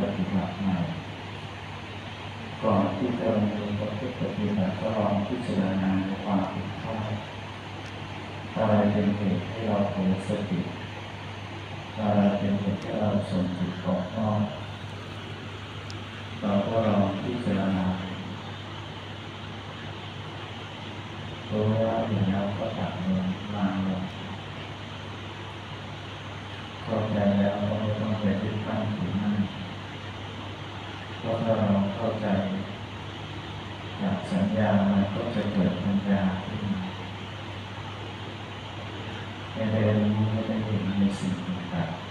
ปฏิบัติใหม่ก่อนที่จะลงมือประพฤติปฏิบัติก็ลองพิจารณาความผิดพลาดอะไรเป็นเหตุให้เราเผลอสติอะไรเป็นเหตุให้เราส่งจิตออกนอกเราก็ลองพิจารณารู้ว่าอย่างเราก็ตัดลงวางลงเข้าใจแล้วก็ไม่ต้องไปยึดตั้งถือมั่น ราะถ้าเราเข้าใจจากสัญญามันก็จะเกิดปัญญาขึ้นในเรื่องนี้ไม่ได้เห็นในสิ่งต่างๆ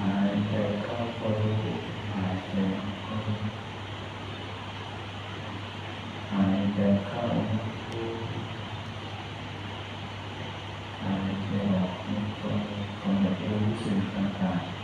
หายใจเข้าก็รู้หายใจออกก็รู้หายใจเข้ารู้หายใจออกนี่ก็กำหนดรู้สิ่งต่างๆ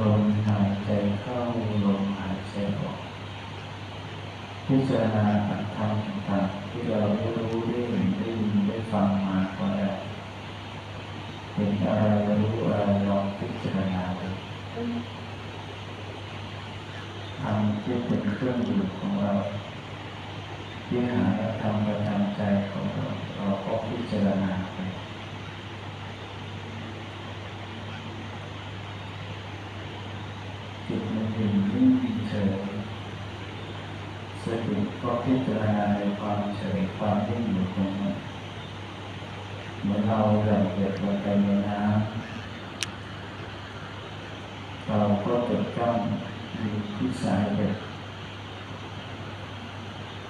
ลมหายใจเข้าลมหายใจออก พิจารณาธรรมต่างๆที่เราได้รู้ได้เห็นได้ยินได้ฟังมาก็ได้เห็นอะไรรู้อะไรลองพิจารณาดูทำที่เป็นเครื่องอยู่ของเราที่หาทำประจำใจของเราเราก็พิจารณาไปจิตมันเป็นนิ่งเฉยสติ ก็พิจารณาในความเฉยความนิ่งอยู่ตรงนั้นเหมือนเราหย่อนเหยียดลงไปในน้ำเราก็จดจ้องอยู่ที่สายเด็ด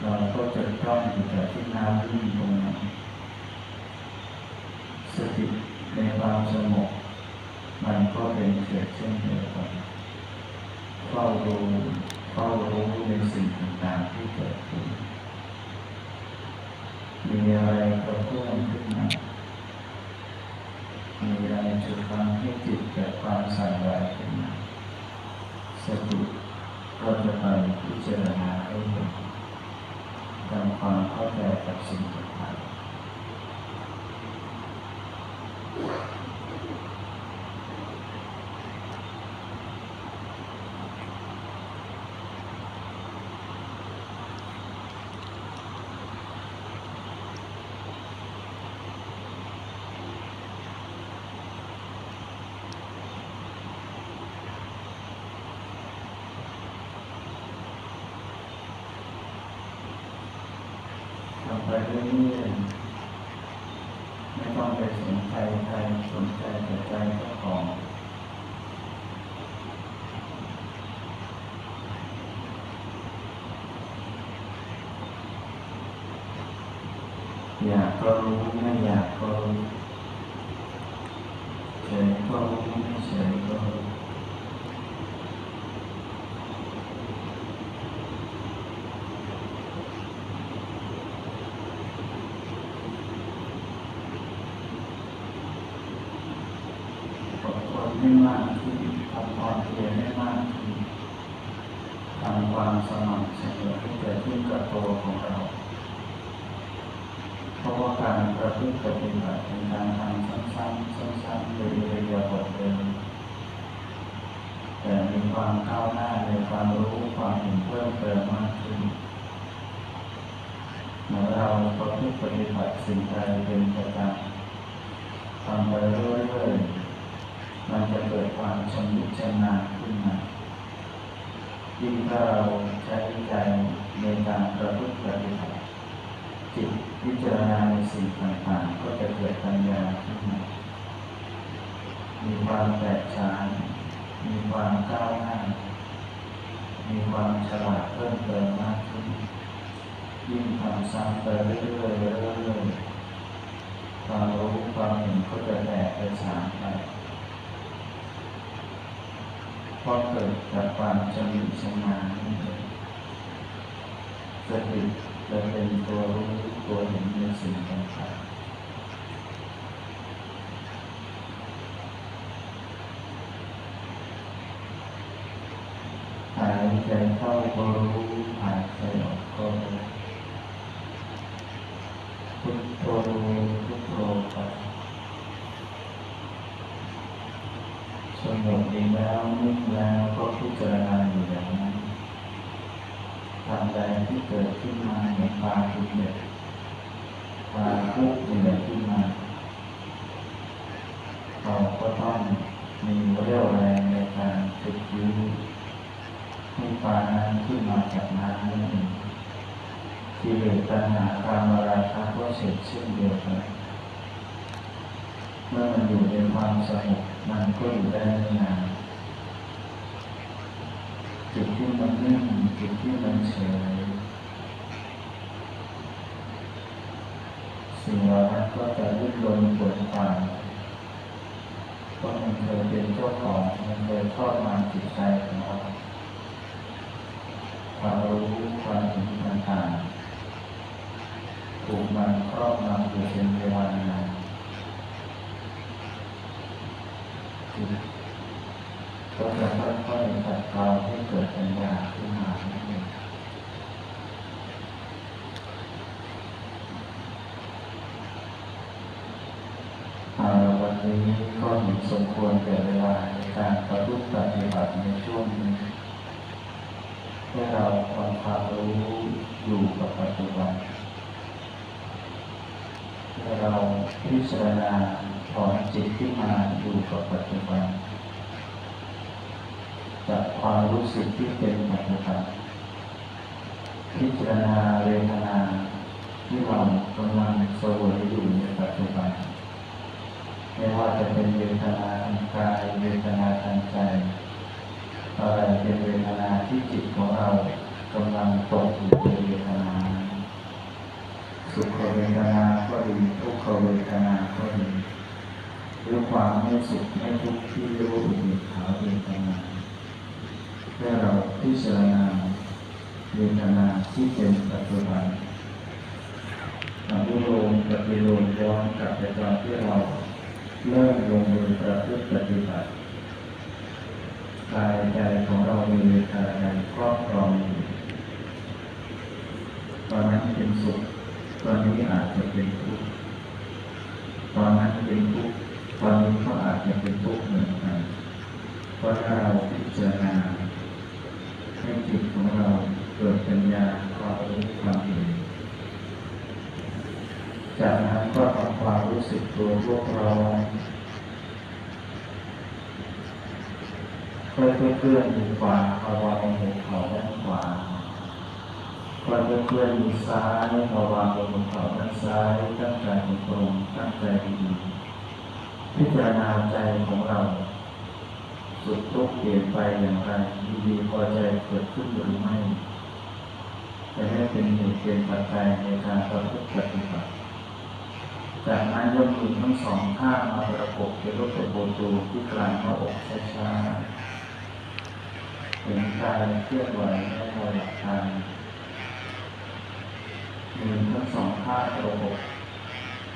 เราก็จดจ้องอยู่แต่ที่น้ำวิ่งตรงนั้นสติในความสงบมันก็เป็นเกิดเช่นเดียวกันเฝ้ารู้ เฝ้ารู้ในสิ่งต่างๆที่เกิดขึ้น มีอะไรกระเพื่อมขึ้นมา มีอะไรจุดทำให้จิตเกิดความสั่นไหวขึ้นมาสติก็จะไปพิจารณาให้เห็นทำความเข้าใจกับสิ่งต่างๆทำ ไปเรื่อยๆไม่ต้องไปสนใจใครสนใจแต่ใจเจ้าของอยากก็รู้ไม่อยากก็รู้เฉยก็รู้ไม่เฉยก็รู้อดทนไม่มากขึ้นทำความเพียรไม่มากขึ้นทำความสม่ำเสมอให้เกิดขึ้นกับตัวของเรา เพราะว่าการ ประพฤติปฏิบัติเป็นการทำซ้ำๆซ้ำๆโดยอิริยาบถเดิมแต่มีความก้าวหน้าในความรู้ความเห็นเพิ่มเติมมากขึ้นเมื่อเราประพฤติปฏิบัติสิ่งใดเป็นประจำทำไปเรื่อยๆมันจะเกิดความชำนิชำนาญขึ้นมายิ่งถ้าเราใช้ใจในการประพฤติปฏิบัติ จิตพิจารณาในสิ่งต่างๆ ก็จะเกิดปัญญาขึ้นมามีความแตกฉานมีความก้าวหน้า มีความฉลาดเพิ่มเติมมากขึ้น ยิ่งทำซ้ำไปเรื่อยๆเรื่อยๆความรู้ความเห็นก็จะแตกไปฉานไปเพราะเกิดจากความชำนิชำนาญนั่นเอง สติจะเป็นตัวรู้ตัวเห็นในสิ่งต่างๆหายใจเข้าก็รู้หายใจออกก็รู้พุทโธพุทโธไปสงบดีแล้วนิ่งแล้วก็พิจารณาอยู่อย่างนั้น ทำใดที่เกิดขึ้นมาในความคิดเด็ดความทุกข์เนื่ยขึ้นมาเราก็ต้องมีเรี่ยวแรงในการฝึกยื้อให้ปลานั้นขึ้นมาจากน้ำนั่นเองที่เหลือปัญหาความราคะก็เสร็จเช่นเดียวกันเมื่อมันอยู่ในความสงบมันก็อยู่ได้ไม่นานจุดที่มันนิ่ง จุดที่มันเฉยสิ่งเหล่านั้นก็จะลุกลนปวดตายเพราะมันเคยเป็นเจ้าของมันเคยทอดมันจิตใจของเราความรู้ความเห็นต่างๆถูกมันครอบงำอยู่เป็นเวลานาน ก็จะค่อยๆตัดเกาให้เกิดปัญญาขึ้นมานั่นเองวันนี้ก็เห็นสมควรแก่เวลาในการประพฤติปฏิบัติในช่วงนี้ให้เราทำความรู้อยู่กับปัจจุบันให้เราพิจารณาถอนจิตที่มาอยู่กับปัจจุบัน จากความรู้สึกที่เป็นปัจจุบันพิจารณาเวทนาที่เรากำลังสวยอยู่ในปัจจุบันไม่ว่าจะเป็นเวทนาทางกายเวทนาทางใจอะไรเป็นเวทนาที่จิตของเรากำลังตกอยู่ในเวทนาสุขเวทนาก็ดีทุกขเวทนาก็ดีด้วยความไม่สุขไม่ทุกข์ที่เรียกว่าอุเบกขาเวทนา ให้เราพิจารณาเวทนาที่เป็นปัจจุบันอนุโลมปฏิโลมย้อนกลับไปตอนที่เราเริ่มลงมือประพฤติปฏิบัติกายใจของเรามีเวทนาใดครอบครองอยู่ตอนนั้นเป็นสุข ตอนนี้อาจจะเป็นทุกข์ ตอนนั้นเป็นทุกข์ ตอนนี้ก็อาจจะเป็นทุกข์เหมือนกัน เพราะถ้าเราพิจารณาให้จิตของเราเกิดปั ญาความรู้ความเห็นจากนั้นก็ทำความรู้สึกตัวพวกเราค่อยๆเคลื่อนมือขวาภาวะบนหัวเข่าด้านขวาค่อยๆเคลื่อนมือซ้ายภาวะบนหัวเข่าด้านซ้าย ตั้งใจตรงตั้งใจดีพิจารณาใจของเรา สุดทุกข์เปลี่ยนไปอย่างไรดีพอใจเกิดขึ้นหรือไม่ เป็นเหตุเป็นปัจจัยในการประพฤติปฏิบัติจากนั้นยกมือทั้งสองข้างมาประกบเป็นรูปตัวโบตูที่กลางหน้าอกช้าๆเห็นกายเคลื่อนไหวและคอยหลับตามือทั้งสองข้างประกบ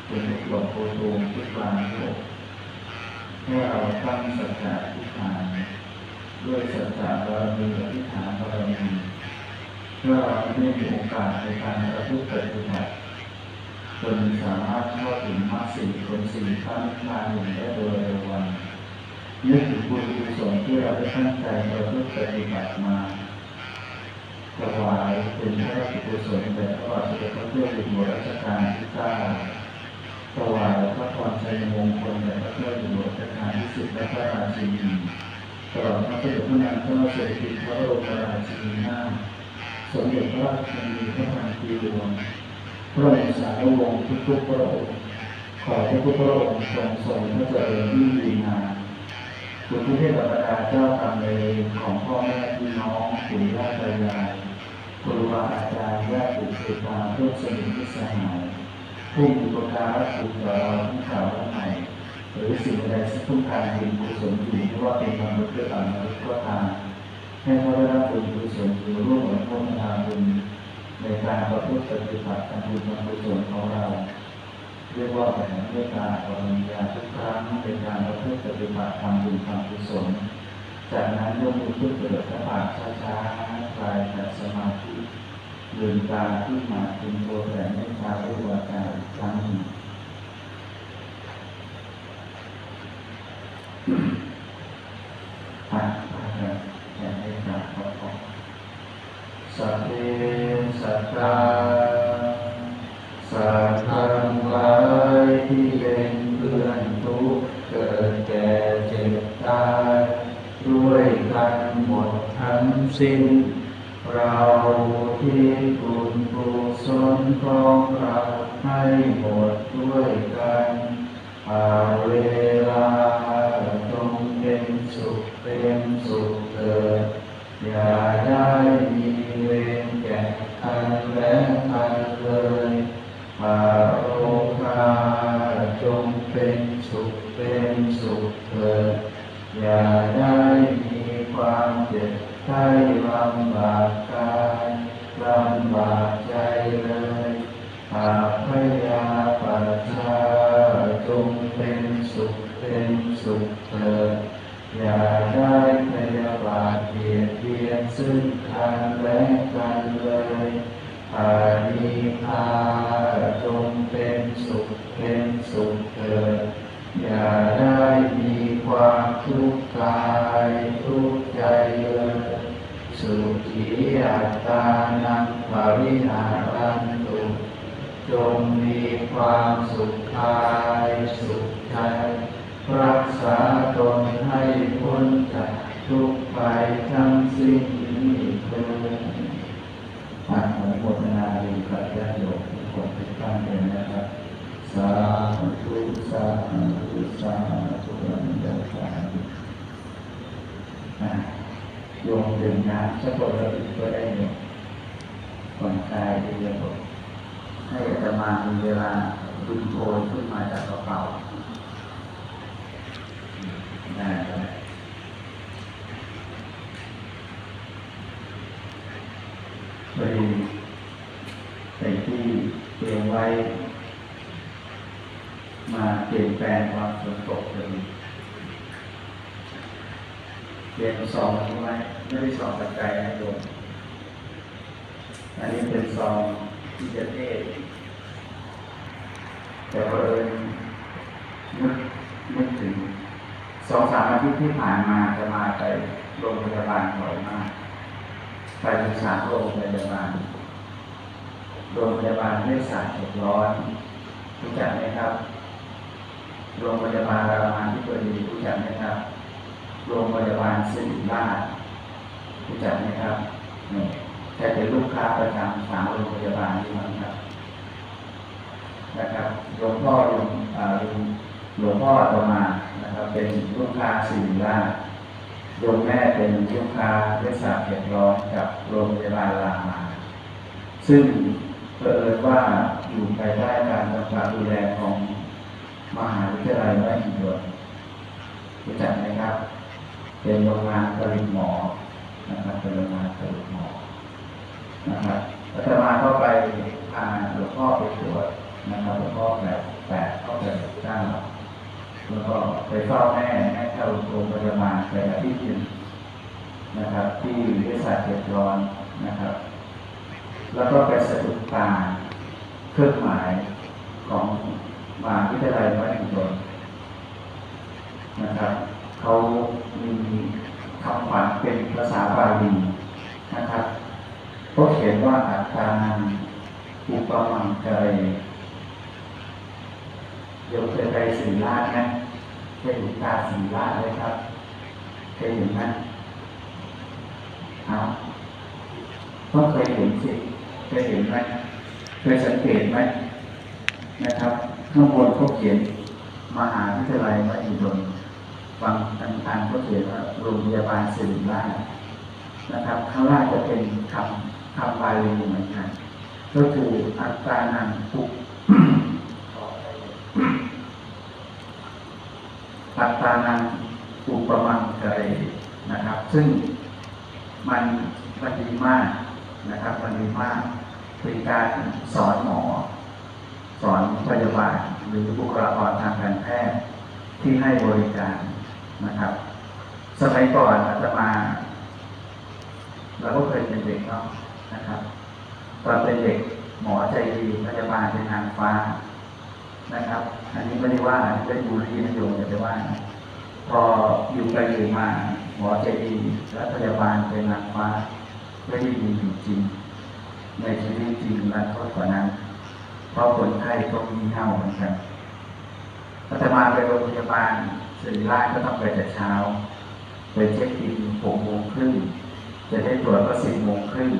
เป็นรูปตัวโบตูที่กลางหน้าอกให้เราตั้งสัจจะที่ฐานด้วยสัจจะบารมีอธิษฐานบารมี เพื่อเราได้มีโอกาสในการประพฤติปฏิบัติจนสามารถเข้าถึงมรรคสี่ผลสี่ขั้นทางหนึ่งได้โดยเร็ววันนึกถึงบุญกุศลที่เราได้ตั้งใจประพฤติปฏิบัติมาถวายเป็นพระราชกุศลแด่พระบาทสมเด็จพระเจ้าอยู่หัวรัชกาลที่เก้าถวายพระพรชัยมงคลแด่พระเจ้าอยู่หัวรัชกาลที่สิบและพระราชินีตลอดทั้งสมเด็จพระนางเจ้าสิริกิติ์พระบรมราชินีนาถ สมเด็จพระราชนีพระพันปีหลวงพระบรมสารวงศ์ทุกๆพระองค์ขอให้ทุกพระองค์ทรงทรงพระเจริญยิ่งดีงามคุณทุกเทพบรรดาเจ้ากรรมนายของพ่อแม่พี่น้องปู่ย่าตายายครูบาอาจารย์ญาติโยมเพื่อนสนิทมิตรสหายผู้มีประการคุณต่อเราทั้งข่าวและใหม่หรือสิ่งใดที่ต้องการบุญกุศลอยู่ไม่ว่าเป็นมนุษย์หรือต่างมนุษย์ก็ตาม ให้เขาได้รับบุญกุศลอยู่ร่วมกับพวกทานบุญในการประพฤติปฏิบัติทำบุญกุศลของเรา เรียกว่าเป็นเมตตาปริญญาทุกครั้งเป็นการประพฤติปฏิบัติทำบุญทำกุศลจากนั้นยกมือขึ้นเปิดพระบาทช้าๆคลายจากสมาธิลืมตาขึ้นมาเป็นตัวแผ่เมตตาด้วยวาจาครั้งหนึ่ง สิ้น เราที่บุญกุศลของเราให้หมดด้วยกันอาเวลาจงเป็นสุขเป็นสุขเถิดอย่าได้มีเวรแก่กันและกันเลยอาโรคาจงเป็นสุขเป็นสุขเถิดอย่าได้ เจ็บไข้ลำบากกายลำบากใจเลยหากพยาปัจจาจงเป็นสุขเป็นสุขเถิดอย่าได้พยาบาทเบียดเบียนซึ่งกันและกันเลยอานิพาจงเป็นสุขเป็น สุขีอัตตานังปริหารันตุจงมีความสุขกายสุขใจรักษาตนให้พ้นจากทุกข์ไปทั้งสิ้นนี้เถิดอนุโมทนาดีกับญาติโยมทุกคนทุกท่านเลยนะครับสาธุสาธุสาธุอนุโมทนาอะ โยมดื่มน้ำสักคนละอีกก็ได้โยมผ่อนคลายดีเยี่ยมให้อาตมามีเวลาดึงโอยขึ้นมาจากกระเป๋าได้ครับพอดีในที่เตรียมไว้ มาเปลี่ยนแปลงความฝนตกเลย รียมซองนี้ไว้ไม่ได้ซองปัจจัยนะโยมอันนี้เป็นซองที่จะเทศแต่พอเอิญนึกนึกถึงสองสามอาทิตย์ที่ผ่านมาจะมาไปโรงพยาบาลบ่อยมาก ไปถึงสาโรงพยาบาลโรงพยาบาลเวชศาสตร์เจ็ดร้อยรู้จักไหมครับ โรงพยาบาลรามาธิบดีรู้จักไหมครับ โรงพยาบาลสิริราชรู้จักไหมครับนี่แค่เป็นลูกค้าประจำสามโรงพยาบาลที่มันครับ นะครับหลวงพ่อหลวงหลวงพ่อต่อมานะครับ เป็นลูกค้าสิริราชโยมแม่เป็นลูกค้าเวชศาสตร์เจ็ดร้อยกับโรงพยาบาลรามา ซึ่งเผอิญว่าอยู่ภายใต้การกำกับดูแลของมหาวิทยาลัยมหิดลรู้จักไหมครับ เป็นโรงงานผลิตหมอ นะครับ เป็นโรงงานผลิตหมอ นะครับอาตมาเข้าไปพาหลวงพ่อไปตรวจนะครับหลวงพ่อแบบแปดเข้าไปเก้าแล้วก็ไปเฝ้าแม่แม่เข้าโรงพยาบาลไปอาทิตย์หนึ่งนะครับ ที่วิทยาศาสตร์เจ็ดร้อนนะครับ แล้วก็ไปสะดุดตาเครื่องหมายของมหาวิทยาลัยมหิดลนะครับ เขามีคำขวัญเป็นภาษาบาลีนะครับเขาเขียนว่าอาคานังอุปมังกะเรโยมเคยไปสีราชไหมไปดูตาสีราชเลยครับเคยเห็นไหมเอาต้องเคยเห็นสิเคยเห็นไหมเคยสังเกตไหมนะครับ ข้างบนเขาเขียนมหาวิทยาลัยมหิดล ฟังทางทางเขาเขียนว่าโรงพยาบาลศิริราชนะครับข้างล่างจะเป็นคำคำบาลีเหมือนกันก็คืออัตตานังปุขออะไรเนี่ยอัตตานังอุปมังกะเรนะครับ ซึ่งมันมันดีมากนะครับมันดีมากเป็นการสอนหมอ สอนพยาบาลหรือบุคลากรทางการแพทย์ที่ให้บริการ นะครับ สมัยก่อนอาตมา เราก็เคยเป็นเด็กเนาะนะครับ ตอนเป็นเด็กหมอใจดีพยาบาลเป็นนางฟ้านะครับ อันนี้ไม่ได้ว่าเป็นบูลลี่นะโยมอย่าไปว่า พออยู่ไปอยู่มาหมอใจดีและพยาบาลเป็นนางฟ้าไม่ได้ดีอยู่จริง ในชีวิตจริงและโทษกว่านั้นเพราะคนไข้ก็มีเน่าเหมือนกันอาตมาไปโรงพยาบาล ศิริราชก็ต้องไปแต่เช้า ไปเช็คอินหกโมงครึ่งจะได้ตรวจก็สิบโมงครึ่ง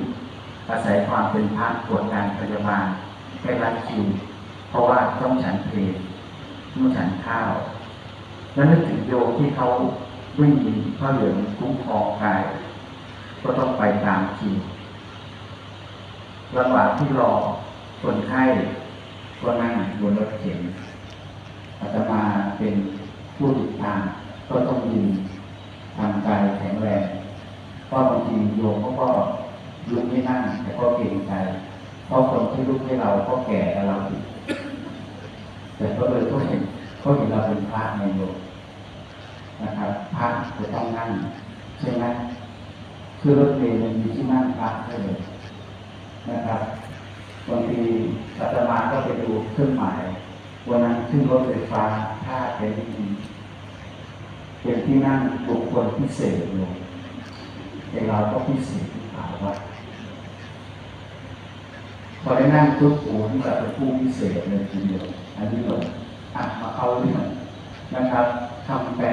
อาศัยความเป็นพระตรวจการพยาบาลให้รัดคิวเพราะว่าต้องฉันเพลต้องฉันข้าว แล้วนึกถึงโยมที่เขาวิ่งมีผ้าเหลืองคุ้มครองกาย ก็ต้องไปตามคิวระหว่างที่รอคนไข้ก็นั่งบนรถเข็นอาตมาเป็น ผู้ติดตามก็ต้องยืนทำกายแข็งแรงเพราะบางทีโยมเขาก็ลุกไม่นั่งแต่ก็เกรงใจเพราะคนที่ลุกให้เราก็แก่กับเราอีกแต่ก็เลยก็เห็นเขาเห็นเราเป็นพระในโยมนะครับพระจะต้องนั่งใช่ไหมคือรถเมล์มันมีที่นั่งพระให้เลยนะครับบางทีอาตมาก็ไปดูเครื่องหมาย วันนั้นขึ้นรถไฟฟ้า ถ้าเป็นดีเป็นที่นั่งบุคคลพิเศษลยแต่เราก็พิเศษที่ผ่าว่าพอได้นั่งทุกปูนี่แบบเป็นผู้พิเศษเลยทีเดียวอันนี้เลยอะมาเอาเรื่องนะครับคำแปล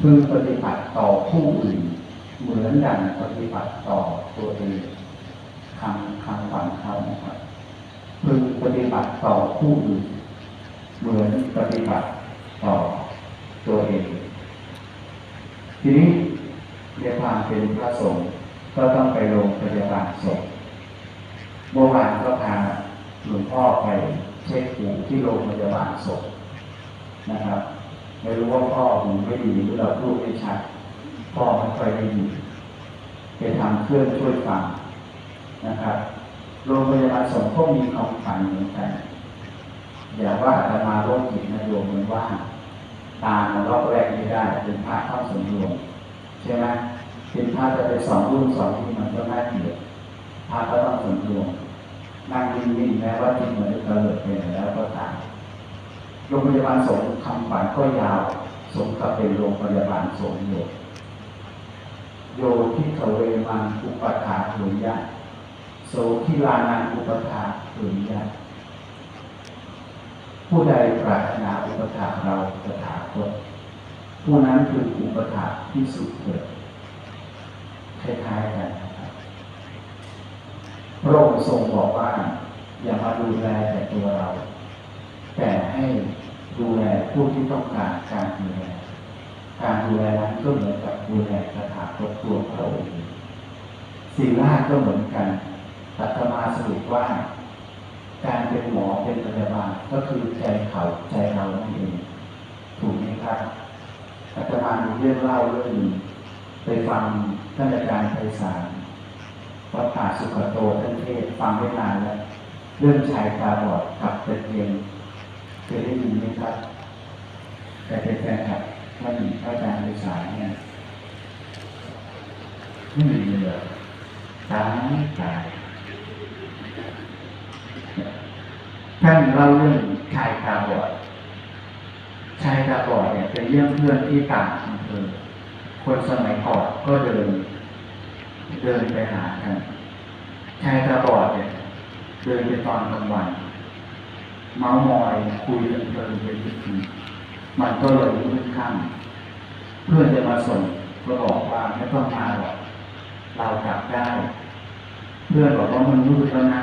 พึงปฏิบัติต่อผู้อื่น เหมือนดังปฏิบัติต่อตัวเองคำคำฝันเขานะครับพึงปฏิบัติต่อผู้อื่น เหมือนปฏิบัติ ต่อตัวเอง ทีนี้ในความเป็นพระสงฆ์ก็ต้องไปโรงพยาบาลสงฆ์เมื่อวานก็พาหลวงพ่อไปเช็คหูที่โรงพยาบาลศพนะครับไม่รู้ว่าพ่อหูไม่ดีหรือเราพูดไม่ชัดพ่อไม่ค่อยได้ยินไปทำเครื่องช่วยฟังนะครับโรงพยาบาลสงฆ์ก็มีคำฝันเหมือนกันอย่าว่าอาตมาโรคจิตนะโยมเหมือนว่า ตามันรอบแรกไม่ได้ เป็นพระเข้าสมรวมใช่ไหมเป็นพระจะไปสอนรุ่นสอนที่มันก็น่าเกลียดพระก็ต้องสำรวมนั่งนิ่งๆแม้ว่าจิตเหมือนจะเลิดไปแล้วก็ตามโรงพยาบาลสงฆ์คำฝันก็ยาว สมกับเป็นโรงพยาบาลสงฆ์โยโยที่เขาเวมังอุปถาหุยะโสทิลานังอุปถาหุยะ ผู้ใดปรารถนาอุปถาเราตถาคตผู้นั้นคืออุปถาที่สุดเถิดคล้ายๆกันนะครับพระองค์ทรงบอกว่า อย่ามาดูแลแต่ตัวเรา แต่ให้ดูแลผู้ที่ต้องการการดูแลการดูแลนั้นก็เหมือนกับดูแลสถาคตตัวพระองค์ศีลาชก็เหมือนกันตัตมาสรุปว่า การเป็นหมอเป็นพยาบาลก็คือใจเขาใจเรานั่นเองถูกไหมครับอาตมามีเรื่องเล่าเรื่องหนึงไปฟังท่านอาจารย์ไพศาลวัดป่าสุขโตท่านเทศฟังไม่นานแล้วเรื่องชายตาบอดกับตะเกียงเคยได้ยินไหมครับแต่เป็นแฟนคลับท่านพระอาจารย์ในสายเนี่ยไม่มีเลยตายตาย ท่านเล่าเรื่องชายตาบอด ชายตาบอดเนี่ยเป็นเรื่องเพื่อนที่ต่างอำเภอคนสมัยก่อนก็เดิน เดินไปหากันชายตาบอดเนี่ย เดินไปตอนกลางวัน เมาส์มอยคุยกันเพลินไปทุกทีมันก็เลยมืดค่ำเพื่อนจะมาส่งก็บอกว่าไม่ต้องมาหรอกเรากลับได้ เพื่อนบอกว่ามันมืดแล้วนะ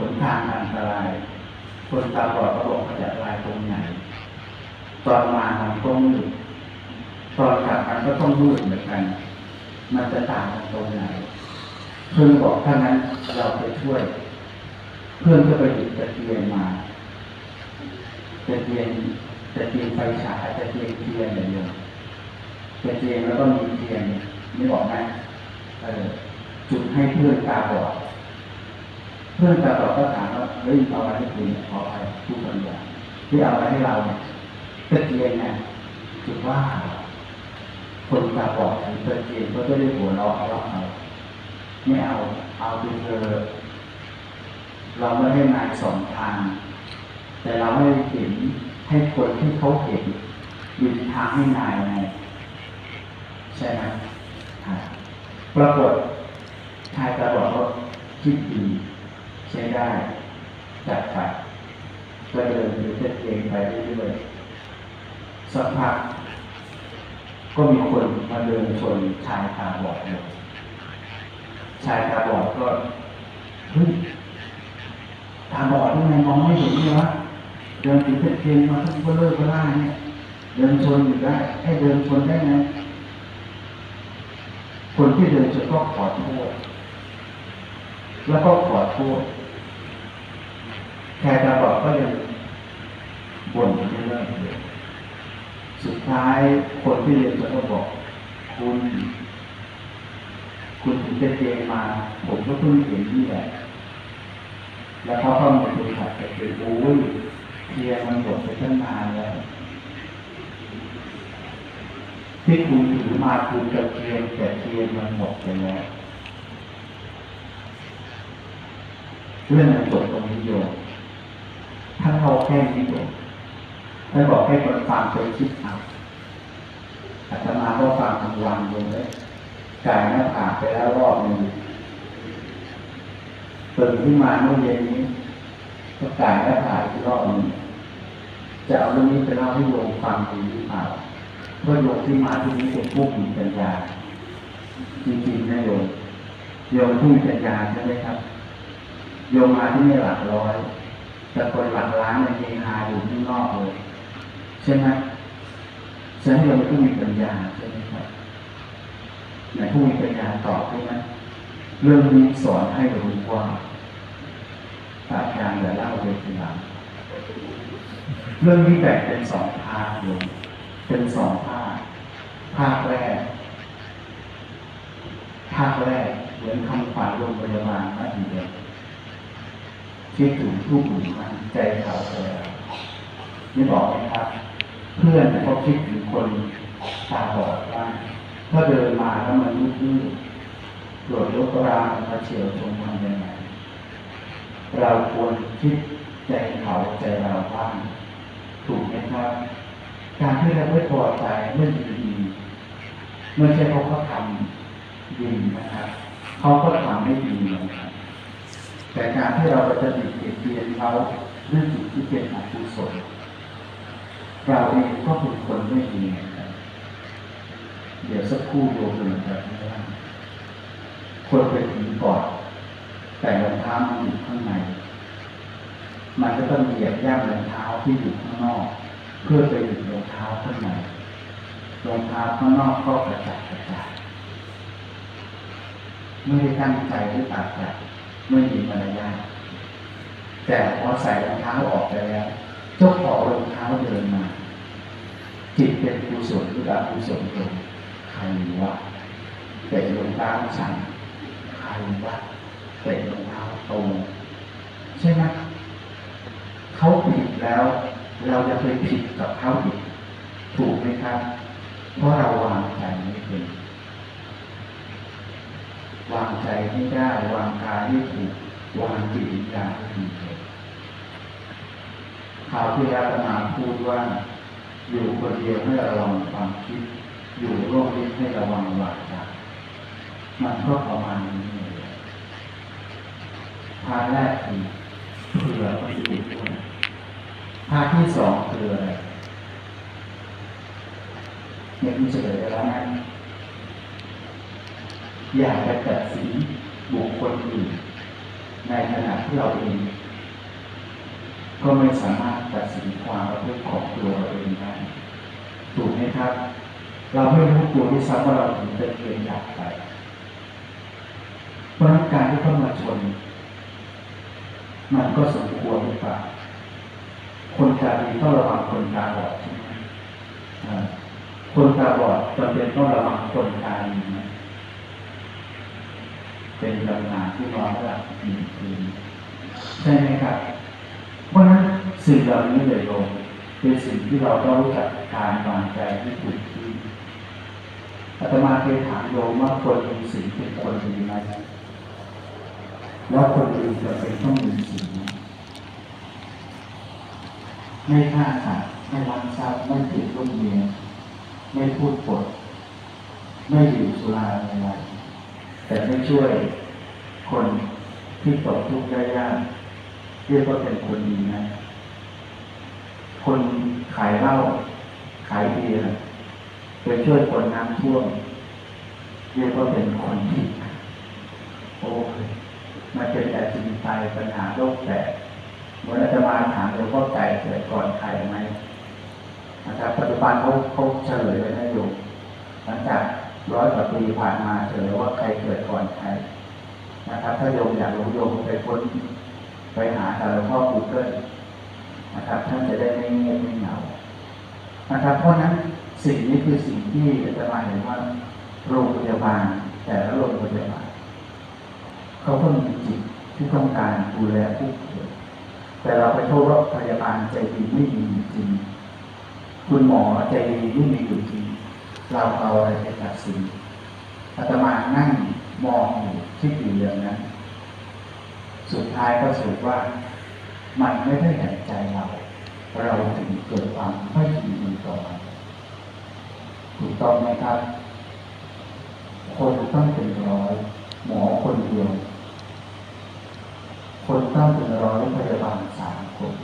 ผลทางอันตราย คนตาบอดก็บอกว่าจะอันตรายตรงไหน ตอนมามันก็มืดตอนกลับมันก็ต้องมืดเหมือนกัน มันจะต่างกันตรงไหน เพื่อนบอกถ้างั้นเราไปช่วย เพื่อนก็ไปหยิบตะเกียงมาตะเกียงตะเกียงไฟฉายตะเกียงเทียนอย่างเดียวตะเกียงแล้วก็มีเทียนนี่บอกไหมเออจุดให้เพื่อนตาบอด เพื่อนตาบอดก็ถามว่าเฮ้ยเอาอะไรให้คุณขอไปทุกคนอย่างที่เอาอะไรให้เราเนี่ยตะเกียงเนี่ยจุดว่าคนตาบอดถือตะเกียงก็จะได้หัวเราะเอาเราเอาไม่เอาเอาไปเธอเราไม่ได้นายสองทาง แต่เราให้เห็นให้คนที่เขาเห็นยู่ทางให้นายไงใช่ไหมปรากฏชายตาบอดก็คิดดี ใช้ได้จัดไปก็เดินถือตะเกียงไปเรื่อยๆสักพักก็มีคนมาเดินชนชายตาบอดเลยชายตาบอดก็เฮ้ยตาบอดที่ไงมองไม่เห็นเลยวะเดินถือตะเกียงมาทั้งก็เลิกก็ล่าเนี่ยเดินชนอยู่ได้ให้เดินชนได้ไงคนที่เดินชนก็ขอโทษแล้วก็ขอโทษ ชายตาบอดก็ยังบ่นไม่เลิกเลยสุดท้ายคนที่เรียนจะก็บอก คุณ คุณถึงจะเจมา ผมก็เพิ่งเห็นนี่แหละ แล้วเขาเข้ามาดูขัดไปเป็นโอ้ยเทียมันหมดไปตั้งนานแล้วที่คุณถือมาคุณจะเทียนแต่เทียนมันหมดไปแล้วเรื่องมันจบตรงนี้โยม ถ้านเราแค่นี้โยมท่านบอกให้คนฟังไปคิดเอาอาตมาก็ฟังทั้งวันเลยจ่ายหน้าผากไปแล้วรอบหนึ่งตื่นขึ้นมาเมื่อเย็นนี้ก็จ่ายหน้าผากอีกรอบหนึ่งจะเอาเรื่องนี้ไปเล่าให้โยมฟังดีหรือเปล่าเพราะโยมที่มาที่นี้เป็นผู้มีปัญญาจริงๆนะโยมโยมผู้มีปัญญาใช่ไหมครับโยมมาที่นี่หลักร้อย แต่คนหลักล้านในเฮฮาอยู่ข้างนอกเลยใช่ไหมฉะนั้นเราต้องมีปัญญาใช่ไหมครับไหนผู้มีปัญญาตอบได้ไหมเรื่องนี้สอนให้รู้ว่าอาจารย์จะเล่าไปทีหลังเรื่องนี้แบ่งเป็นสองภาคอยู่เป็นสองภาคภาคแรก ภาคแรกเหมือนคำขวัญโรงพยาบาลนะทีเดียว คิดถึงผู้อื่นมันใจเขาเลยนี่บอกไหมครับ เพื่อนเขาคิดถึงคนตาบอดว่าถ้าเดินมาแล้วมันมืดๆโดดยกรางมาเฉียวชนมันยังไงเราควรคิดใจเขาใจเราบ้างถูกไหมครับ การที่เราไม่พอใจเรื่องดีไม่ใช่เพราะเขาทำดีนะครับเขาก็ทำไม่ดีนะครับ แต่การที่เราจะติดเตียนเขาเรื่องสิ่งที่เป็นอกุศลเราเองก็เป็นคนไม่ดีนะครับเดี๋ยวสักครู่โยมหนึ่งครับว่าคนไปถึงก่อนแต่รองเท้ามันอยู่ข้างใน มันก็ต้องเหยียบย่ำรองเท้าที่อยู่ข้างนอก เพื่อไปถึงรองเท้าข้างในรองเท้าข้างนอกก็กระจัดกระจายไม่ได้ตั้งใจหรือตัดใจ ไม่มีมารยาทแต่พอใส่รองเท้าออกไปแล้วเจ้าของรองเท้าเดินมา จิตเป็นกุศลหรืออกุศลโยมใครวะเตะรองเท้าฉันใครวะเตะรองเท้าตรงใช่ไหมเขาผิดแล้ว เราจะไปผิดกับเขาอีกถูกไหมครับ เพราะเราวางใจไม่เป็น วางใจไม่ได้ วางกายไม่ถูก วางจิตวิญญาณไม่ถูกข่าวที่อาตมาพูดว่า อยู่คนเดียวให้ระวังความคิด อยู่ร่วมมิตรให้ระวังวาจามันก็ประมาณนี้เลยพาแรกคือเผื่อคนอื่นด้วยพาที่สองคืออะไรเนี่ยคุณเฉลยไปแล้วนะ อยากจะตัดสินบุคคลอื่น ในขณะที่เราเอง ก็ไม่สามารถตัดสินความประพฤติของตัวเราเองได้ถูกไหมครับ เราไม่รู้ตัวที่ซ้ำว่าเราถึงเป็นเองอยากไปเพราะการที่เข้ามาชน มันก็สมควรหรือเปล่าคนตาดีต้องระวังคนตาบอดใช่ไหมคนตาบอดจำเป็นต้องระวังคนตาดีไหม เป็นตำนานที่นอนหลับกินคืนใช่ไหมครับ เพราะนั้นสิ่งเหล่านี้เลยลงเป็นสิ่งที่เราต้องรู้จักการวางใจที่ถูกที่อาตมาเคยถามโยมว่าคนมีสิ่งเป็นคนดีไหมแล้วคนดีจะเป็นต้องมีสิ่งไหมไม่ฆ่าสัตว์ไม่ลักทรัพย์ไม่ผิดลูกเมียไม่พูดปด ไม่ดื่มสุราอะไร แต่ไม่ช่วยคนที่ตกทุกข์ได้ยากเรียกว่าเป็นคนดีนะ คนขายเหล้าขายเบียร์ไปช่วยคนน้ำท่วมเรียกว่าเป็นคนดีโอ้ยมันเป็นแต่จิตายปัญหาโรคแตกเมือนอาจารย์ถามหลวงพ่อไก่เกิดก่อนไข่ไหมนะครับปัจจุบันเขาเขาเฉลยเลยนะโยมหลังจาก ร้อยกว่าปีผ่านมาเฉลยว่าใครเกิดก่อนใครนะครับ ถ้าโยมอยากรู้โยมไปค้นไปหาแต่หลวงพ่อกูเกิลนะครับท่านจะได้ไม่เงียบไม่เหงานะครับ เพราะนั้นสิ่งนี้คือสิ่งที่จะมาเห็นว่าโรงพยาบาลแต่ละโรงพยาบาลเขาก็มีจิตที่ต้องการดูแลผู้ป่วยแต่เราไปโทษว่าพยาบาลใจดีไม่มีจริง คุณหมอใจดีไม่มีอยู่จริง เราเอาอะไรไปตัดสินอาตมานั่งมองอยู่ที่อยู่อย่างนั้น สุดท้ายก็สรุปว่า มันไม่ได้เห็นใจเรา เราถึงเกิดความไม่ยินดีต่อมันถูกต้องไหมครับ คนต้องเป็นร้อยหมอคนเดียว คนต้องเป็นร้อยพยาบาลสามคน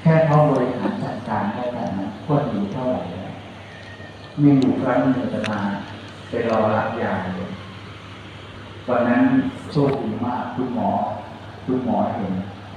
แค่เขาบริหารจัดการได้แบบนั้นก็ดีเท่าไหร่ มีอยู่ครั้งหนึ่งจะมาไปรอรับยาเลยวันนั้นโชคดีมากคุณหมอคุณหมอเห็น